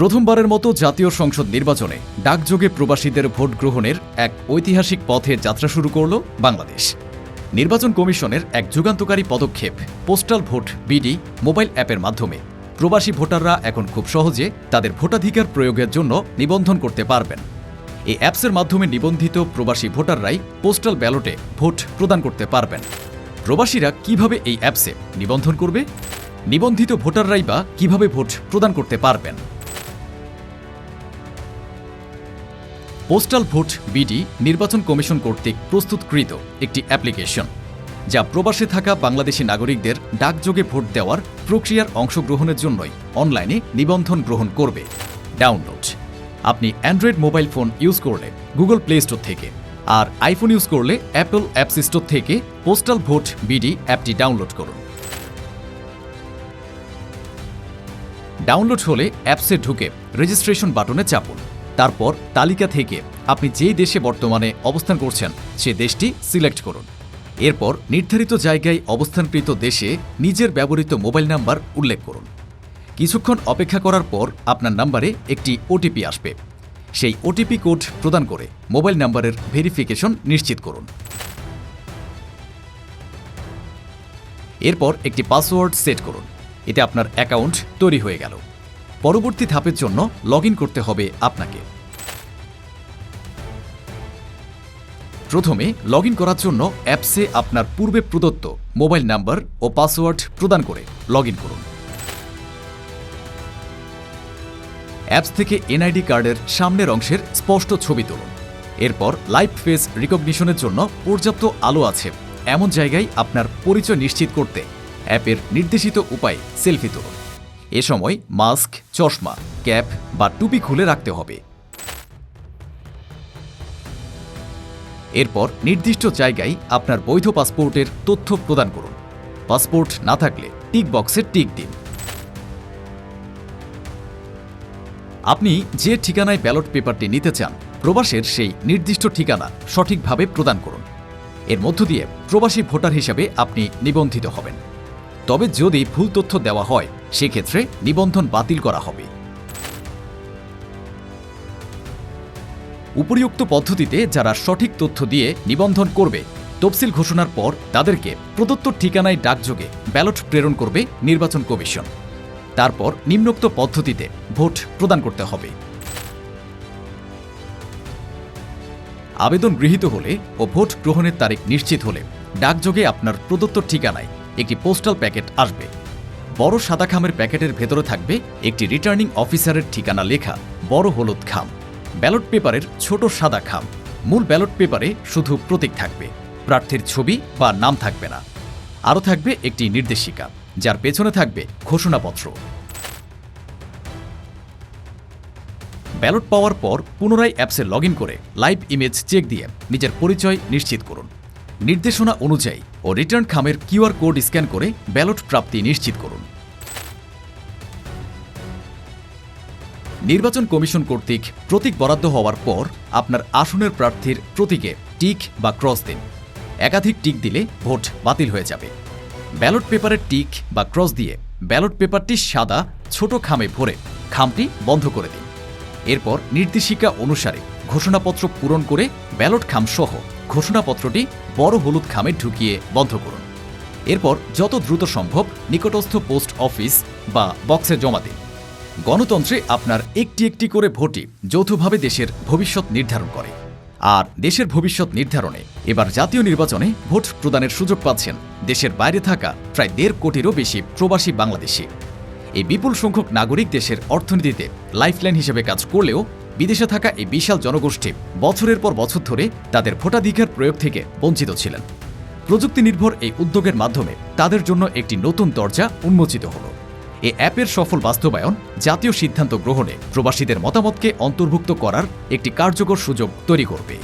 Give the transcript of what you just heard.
প্রথমবারের মতো জাতীয় সংসদ নির্বাচনে ডাকযোগে প্রবাসীদের ভোট গ্রহণের এক ঐতিহাসিক পথে যাত্রা শুরু করল বাংলাদেশ। নির্বাচন কমিশনের এক যুগান্তকারী পদক্ষেপ, পোস্টাল ভোট, বিডি, মোবাইল অ্যাপের মাধ্যমে। প্রবাসী ভোটাররা এখন খুব সহজে তাদের ভোটাধিকার প্রয়োগের জন্য নিবন্ধন করতে পারবেন। এই অ্যাপসের মাধ্যমে নিবন্ধিত প্রবাসী ভোটাররাই পোস্টাল ব্যালটে ভোট প্রদান করতে পারবেন। প্রবাসীরা কীভাবে এই অ্যাপসে নিবন্ধন করবে? নিবন্ধিত ভোটাররাই বা কীভাবে ভোট প্রদান করতে পারবেন? পোস্টাল ভোট বিডি নির্বাচন কমিশন কর্তৃক প্রস্তুতকৃত একটি অ্যাপ্লিকেশন, যা প্রবাসে থাকা বাংলাদেশি নাগরিকদের ডাকযোগে ভোট দেওয়ার প্রক্রিয়ার অংশগ্রহণের জন্যই অনলাইনে নিবন্ধন গ্রহণ করবে। ডাউনলোড। আপনি অ্যান্ড্রয়েড মোবাইল ফোন ইউজ করলে গুগল প্লে স্টোর থেকে আর আইফোন ইউজ করলে অ্যাপল অ্যাপস স্টোর থেকে পোস্টাল ভোট বিডি অ্যাপটি ডাউনলোড করুন। ডাউনলোড হলে অ্যাপসে ঢুকে রেজিস্ট্রেশন বাটনে চাপুন। তারপর তালিকা থেকে আপনি যে দেশে বর্তমানে অবস্থান করছেন, সে দেশটি সিলেক্ট করুন। এরপর নির্ধারিত জায়গায় অবস্থানকৃত দেশে নিজের ব্যবহৃত মোবাইল নাম্বার উল্লেখ করুন। কিছুক্ষণ অপেক্ষা করার পর আপনার নাম্বারে একটি ওটিপি আসবে। সেই ওটিপি কোড প্রদান করে মোবাইল নাম্বারের ভেরিফিকেশন নিশ্চিত করুন। এরপর একটি পাসওয়ার্ড সেট করুন। এতে আপনার অ্যাকাউন্ট তৈরি হয়ে গেল। পরবর্তী ধাপের জন্য লগ করতে হবে আপনাকে। প্রথমে লগ করার জন্য অ্যাপসে আপনার পূর্বে প্রদত্ত মোবাইল নাম্বার ও পাসওয়ার্ড প্রদান করে লগ করুন। অ্যাপস থেকে এনআইডি কার্ডের সামনের অংশের স্পষ্ট ছবি তুলুন। এরপর লাইভ ফেস রিকগনিশনের জন্য পর্যাপ্ত আলো আছে। এমন জায়গায় আপনার পরিচয় নিশ্চিত করতে অ্যাপের নির্দেশিত উপায়ে সেলফি তুলুন। এ সময় মাস্ক, চশমা, ক্যাপ বা টুপি খুলে রাখতে হবে। এরপর নির্দিষ্ট জায়গায় আপনার বৈধ পাসপোর্টের তথ্য প্রদান করুন। পাসপোর্ট না থাকলে টিক বক্সে টিক দিন। আপনি যে ঠিকানায় ব্যালট পেপারটি নিতে চান, প্রবাসের সেই নির্দিষ্ট ঠিকানা সঠিকভাবে প্রদান করুন। এর মধ্য দিয়ে প্রবাসী ভোটার হিসেবে আপনি নিবন্ধিত হবেন। তবে যদি ভুল তথ্য দেওয়া হয় সেক্ষেত্রে নিবন্ধন বাতিল করা হবে। উপরিউক্ত পদ্ধতিতে যারা সঠিক তথ্য দিয়ে নিবন্ধন করবে, তফসিল ঘোষণার পর তাদেরকে প্রদত্ত ঠিকানায় ডাকযোগে ব্যালট প্রেরণ করবে নির্বাচন কমিশন। তারপর নিম্নোক্ত পদ্ধতিতে ভোট প্রদান করতে হবে। আবেদন গৃহীত হলে ও ভোট গ্রহণের তারিখ নিশ্চিত হলে ডাকযোগে আপনার প্রদত্ত ঠিকানায় একটি পোস্টাল প্যাকেট আসবে। বড় সাদা খামের প্যাকেটের ভেতরে থাকবে একটি রিটার্নিং অফিসারের ঠিকানা লেখা, বড় হলুদ খাম। ব্যালট পেপারের ছোট সাদা খাম। মূল ব্যালট পেপারে শুধু প্রতীক থাকবে, প্রার্থীর ছবি বা নাম থাকবে না। আরও থাকবে একটি নির্দেশিকা, যার পেছনে থাকবে ঘোষণাপত্র। ব্যালট পাওয়ার পর পুনরায় অ্যাপসে লগ করে লাইভ ইমেজ চেক দিয়ে নিজের পরিচয় নিশ্চিত করুন। নির্দেশনা অনুযায়ী ও রিটার্ন খামের কিউআর কোড স্ক্যান করে ব্যালট প্রাপ্তি নিশ্চিত করুন। নির্বাচন কমিশন কর্তৃক প্রতীক বরাদ্দ হওয়ার পর আপনার আসনের প্রার্থীর প্রতীকে টিক বা ক্রস দিন। একাধিক টিক দিলে ভোট বাতিল হয়ে যাবে। ব্যালট পেপারের টিক বা ক্রস দিয়ে ব্যালট পেপারটি সাদা, ছোট খামে ভরে খামটি বন্ধ করে দিন। এরপর নির্দেশিকা অনুসারে ঘোষণাপত্র পূরণ করে ব্যালট খাম সহ ঘোষণাপত্রটি বড় হলুদ খামে ঢুকিয়ে বন্ধ করুন। এরপর যত দ্রুত সম্ভব নিকটস্থ পোস্ট অফিস বা বক্সে জমা দিন। গণতন্ত্রে আপনার একটি একটি করে ভোটই যৌথভাবে দেশের ভবিষ্যৎ নির্ধারণ করে। আর দেশের ভবিষ্যৎ নির্ধারণে এবার জাতীয় নির্বাচনে ভোট প্রদানের সুযোগ পাচ্ছেন দেশের বাইরে থাকা প্রায় দেড় কোটিরও বেশি প্রবাসী বাংলাদেশি। এই বিপুল সংখ্যক নাগরিক দেশের অর্থনীতিতে লাইফলাইন হিসেবে কাজ করলেও বিদেশে থাকা এই বিশাল জনগোষ্ঠী বছরের পর বছর ধরে তাদের ভোটাধিকার প্রয়োগ থেকে বঞ্চিত ছিলেন। প্রযুক্তি নির্ভর এই উদ্যোগের মাধ্যমে তাদের জন্য একটি নতুন দরজা উন্মোচিত হলো। এ অ্যাপের সফল বাস্তবায়ন জাতীয় সিদ্ধান্ত গ্রহণে প্রবাসীদের মতামতকে অন্তর্ভুক্ত করার একটি কার্যকর সুযোগ তৈরি করবে।